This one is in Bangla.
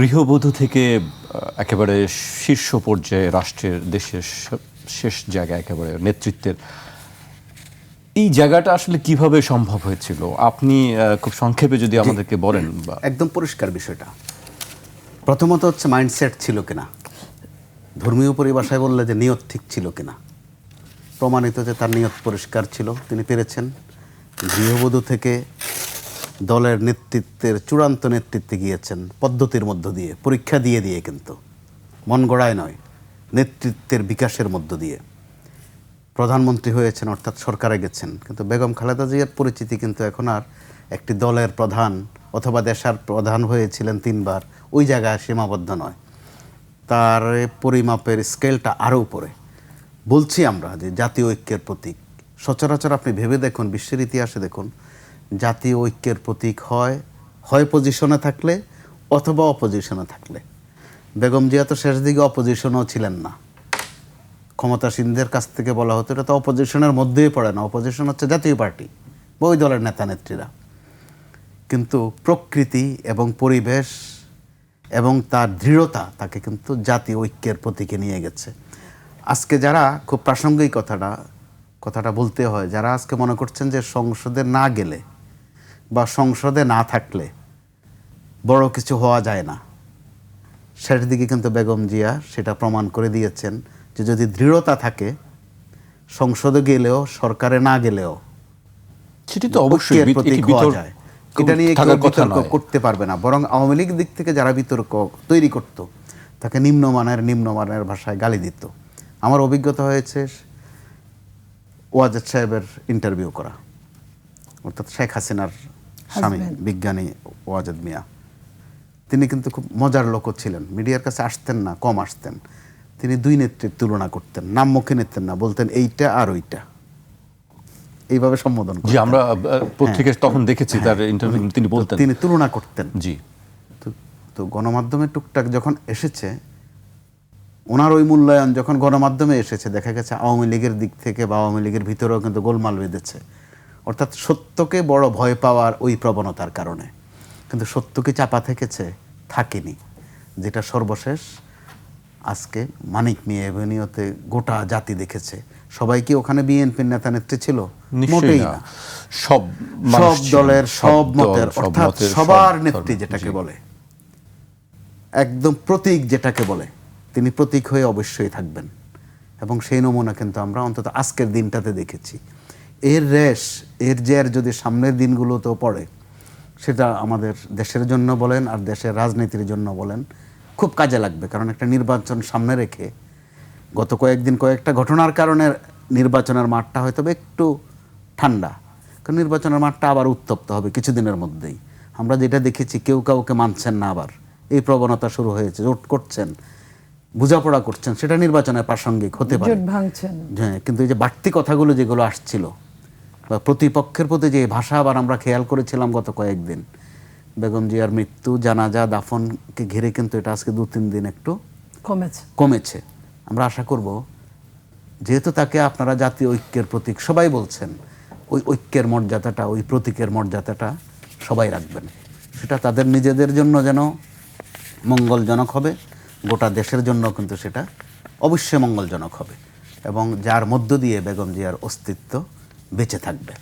গৃহবধূ থেকে একেবারে শীর্ষ পর্যায়ে রাষ্ট্রের দেশের শেষ জায়গায় একেবারে নেতৃত্বের, এই জায়গাটা আসলে কীভাবে সম্ভব হয়েছিল? আপনি খুব সংক্ষেপে যদি আমাদেরকে বলেন বা একদম পরিষ্কার বিষয়টা। প্রথমত হচ্ছে মাইন্ডসেট ছিল কিনা? ধর্মীয় পরিভাষায় বললে যে নিয়ত ঠিক ছিল কিনা? প্রমাণিত যে তার নিয়ত পরিষ্কার ছিল, তিনি পেরেছেন। গৃহবধূ থেকে দলের নেতৃত্বের চূড়ান্ত নেতৃত্বে গিয়েছেন, পদ্ধতির মধ্য দিয়ে, পরীক্ষা দিয়ে দিয়ে কিন্তু। মন গড়ায় নয়, নেতৃত্বের বিকাশের মধ্য দিয়ে। প্রধানমন্ত্রী হয়েছেন, অর্থাৎ সরকারে গেছেন, কিন্তু বেগম খালেদা জিয়ার পরিচিতি কিন্তু এখন আর একটি দলের প্রধান অথবা দেশার প্রধান হয়েছিলেন তিনবার, ওই জায়গায় সীমাবদ্ধ নয়। তার পরিমাপের স্কেলটা আরও উপরে। বলছি আমরা যে জাতীয় ঐক্যের প্রতীক। সচরাচর আপনি ভেবে দেখুন, বিশ্বের ইতিহাসে দেখুন জাতীয় ঐক্যের প্রতীক হয় হয় পজিশনে থাকলে অথবা অপজিশনে থাকলে। বেগম জিয়া তো শেষ দিকে অপোজিশনও ছিলেন না। ক্ষমতাসীনদের কাছ থেকে বলা হতো, এটা তো অপজিশনের মধ্যেই পড়ে না। অপোজিশন হচ্ছে জাতীয় পার্টি বা ওই দলের নেতা নেত্রীরা কিন্তু প্রকৃতি এবং পরিবেশ এবং তার দৃঢ়তা তাকে কিন্তু জাতীয় ঐক্যের প্রতীকে নিয়ে গেছে। আজকে যারা, খুব প্রাসঙ্গিক কথাটা কথাটা বলতে হয়, যারা আজকে মনে করছেন যে সংসদে না গেলে বা সংসদে না থাকলে বড় কিছু হওয়া যায় না। শেষ দিকে কিন্তু বেগম জিয়া সেটা প্রমাণ করে দিয়েছেন যে যদি দৃঢ়তা থাকে সংসদে গেলেও সরকারে না গেলেও সেটি তো অবশ্যই এটি নিয়ে বিতর্ক করতে পারবে না বরং আওয়ামী লীগ দিক থেকে যারা বিতর্ক তৈরি করত তাকে নিম্নমানের নিম্নমানের ভাষায় গালি দিত। আমার অভিজ্ঞতা হয়েছে ওয়াজেদ সাহেবের ইন্টারভিউ করা অর্থাৎ শেখ হাসিনার স্বামী বিজ্ঞানী ওয়াজেদ মিয়া। তিনি কিন্তু খুব মজার লোকও ছিলেন। মিডিয়ার কাছে আসতেন না কম আসতেন। তিনি দুই নেত্রীর তুলনা করতেন। নাম মুখে নিতেন না বলতেন এইটা আর ওইটা। এইভাবে সম্বোধন জি আমরা পত্রিকায় তখন দেখেছি তার ইন্টারভিউ তিনি বলতেন। তিনি তুলনা করতেন। জি। তো তো গণমাধ্যমে টুকটাক যখন এসেছে ওনার ওই মূল্যায়ন যখন গণমাধ্যমে এসেছে দেখা গেছে আওয়ামী লীগের দিক থেকে বা আওয়ামী লীগের ভিতরেও কিন্তু গোলমাল বেঁধেছে। অর্থাৎ সত্যকে বড় ভয় পাওয়ার ওই প্রবণতার কারণে। কিন্তু সত্য কি চাপা থেকেছে? থাকেনি। যেটা সর্বশেষ আজকে মানিক মিয়া এভিনিউতে গোটা জাতি দেখেছে। সবাই কি ওখানে বিএনপির নেতা নেত্রী ছিল? মোটেই না। সব সব দলের সব মতের অর্থাৎ সবার নেত্রী যেটাকে বলে। একদম প্রতীক যেটাকে বলে তিনি প্রতীক হয়ে অবশ্যই থাকবেন। এবং সেই নমুনা কিন্তু আমরা অন্তত আজকের দিনটাতে দেখেছি। এর রেশ এর জের যদি সামনের দিনগুলোতেও পড়ে সেটা আমাদের দেশের জন্য বলেন আর দেশের রাজনীতির জন্য বলেন খুব কাজে লাগবে। কারণ একটা নির্বাচন সামনে রেখে গত কয়েকদিন কয়েকটা ঘটনার কারণে নির্বাচনের মাঠটা হয়তো একটু ঠান্ডা। কারণ নির্বাচনের মাঠটা আবার উত্তপ্ত হবে কিছুদিনের মধ্যেই। আমরা যেটা দেখেছি কেউ কাউকে মানছেন না আবার। এই প্রবণতা শুরু হয়েছে জোট করছেন বোঝাপড়া করছেন সেটা নির্বাচনের প্রাসঙ্গিক হতে পারে। হ্যাঁ কিন্তু এই যে বাড়তি কথাগুলো যেগুলো আসছিল বা প্রতিপক্ষের প্রতি যে ভাষা আবার আমরা খেয়াল করেছিলাম গত কয়েকদিন বেগম জিয়ার মৃত্যু জানাজা দাফনকে ঘিরে কিন্তু এটা আজকে দু তিন দিন একটু কমেছে। কমেছে। আমরা আশা করব যেহেতু তাকে আপনারা জাতীয় ঐক্যের প্রতীক সবাই বলছেন ওই ঐক্যের মর্যাদাটা ওই প্রতীকের মর্যাদাটা সবাই রাখবেন। সেটা তাদের নিজেদের জন্য যেন মঙ্গলজনক হবে গোটা দেশের জন্য কিন্তু সেটা অবশ্যই মঙ্গলজনক হবে। এবং যার মধ্য দিয়ে বেগম জিয়ার অস্তিত্ব বেঁচে থাকবে।